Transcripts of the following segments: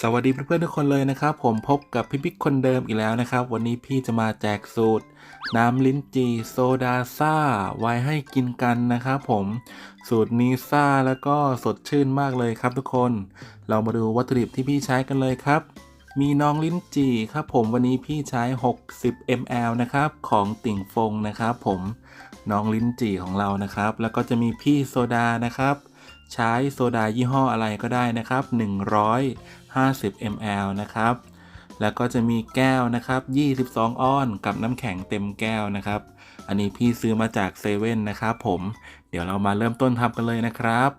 สวัสดีเพื่อนๆทุกคนเลยนะครับ ผมพบกับพี่บิ๊กคนเดิมอีกแล้วนะครับ วันนี้พี่จะมาแจกสูตร น้ำลิ้นจี่โซดาซ่า ไว้ให้กินกันนะครับผมสูตรนี้ซ่าแล้วก็สดชื่นมากเลยครับทุกคน เรามาดูวัตถุดิบที่พี่ใช้กันเลยครับ มีน้องลิ้นจี่ครับผมวันนี้พี่ใช้ 60 ml นะครับของติ่งฟงนะครับผมน้องลิ้นจี่ของเรานะครับ แล้วก็จะมีพี่โซดานะครับ ใช้โซดายี่ห้ออะไรก็ได้นะครับ 150 ml นะครับ แล้วก็จะมีแก้วนะครับ 22 ออนกับน้ำแข็งเต็มแก้วนะครับ อันนี้พี่ซื้อมาจากเซเว่นนะครับผม เดี๋ยวเรามาเริ่มต้นทำกันเลยนะครับ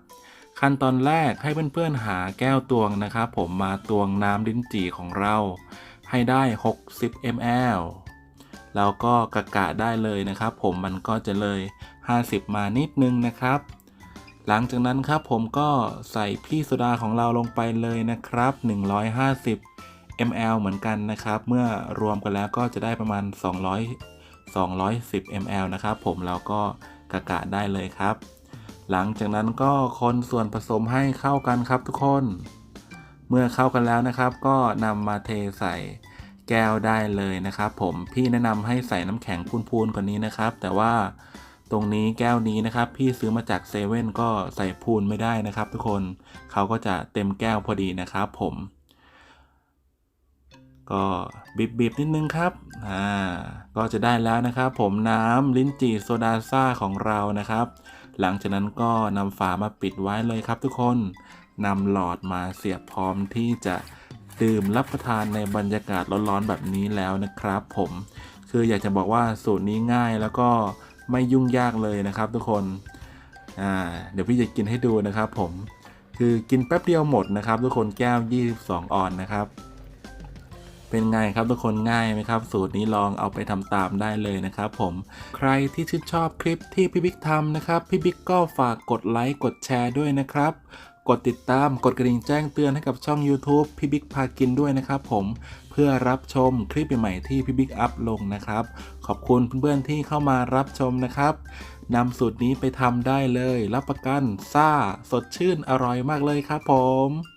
ขั้นตอนแรกให้เพื่อนๆหาแก้วตวงนะครับ ผมมาตวงน้ำลิ้นจี่ของเรา ให้ได้ 60 ml แล้วก็กะกะได้เลยนะครับ ผมมันก็จะเลย 50 มานิดนึงนะครับ หลังจากนั้นครับผมก็ใส่พี่โซดาของเราลงไปเลยนะครับ 150 ml เหมือนกันนะครับ เมื่อรวมกันแล้วก็จะได้ประมาณ 200 210 ml นะครับผมเราก็กะกะได้เลยครับ หลังจากนั้นก็คนส่วนผสมให้เข้ากันครับทุกคน เมื่อเข้ากันแล้วนะครับ ก็นำมาเทใส่แก้วได้เลยนะครับ ผมพี่แนะนำให้ใส่น้ำแข็งพูนๆกว่านี้นะครับ แต่ว่า ตรงนี้แก้วนี้นะครับ พี่ซื้อมาจากเซเว่นก็ใส่พูนไม่ได้นะครับ ทุกคนเขาก็จะเต็มแก้วพอดีนะครับผม ก็บีบๆนิดนึงครับอ่าก็จะได้แล้วนะครับ ผมน้ำลิ้นจี่โซดาซ่าของเรานะครับ หลังจากนั้นก็นำฝามาปิดไว้เลยครับ ทุกคนนำหลอดมาเสียบพร้อมที่จะดื่มรับประทานในบรรยากาศร้อนๆแบบนี้แล้วนะครับ ผมคืออยากจะบอกว่าสูตรนี้ง่ายแล้วก็ ไม่ยุ่งยากเลยนะครับ ทุกคนอ่าเดี๋ยวพี่จะกินให้ดูนะครับ ผมคือกินแป๊บเดียวหมดนะครับ ทุกคนแก้ว 22 ออนนะครับ เป็นไงครับทุกคนง่ายไหมครับ สูตรนี้ลองเอาไปทำตามได้เลยนะครับ ผมใครที่ชื่นชอบคลิปที่พี่บิ๊กทำนะครับพี่บิ๊กก็ฝากกดไลค์กดแชร์ด้วยนะครับ กดติดตามกดกระดิ่งแจ้งเตือนให้กับช่อง YouTube พี่บิ๊กพากินด้วยนะครับผมเพื่อรับชมคลิปใหม่ๆที่พี่บิ๊กอัพลงนะครับ ขอบคุณเพื่อนๆที่เข้ามารับชมนะครับนำสูตรนี้ไปทำได้เลย รับประกันซ่า สดชื่นอร่อยมากเลยครับผม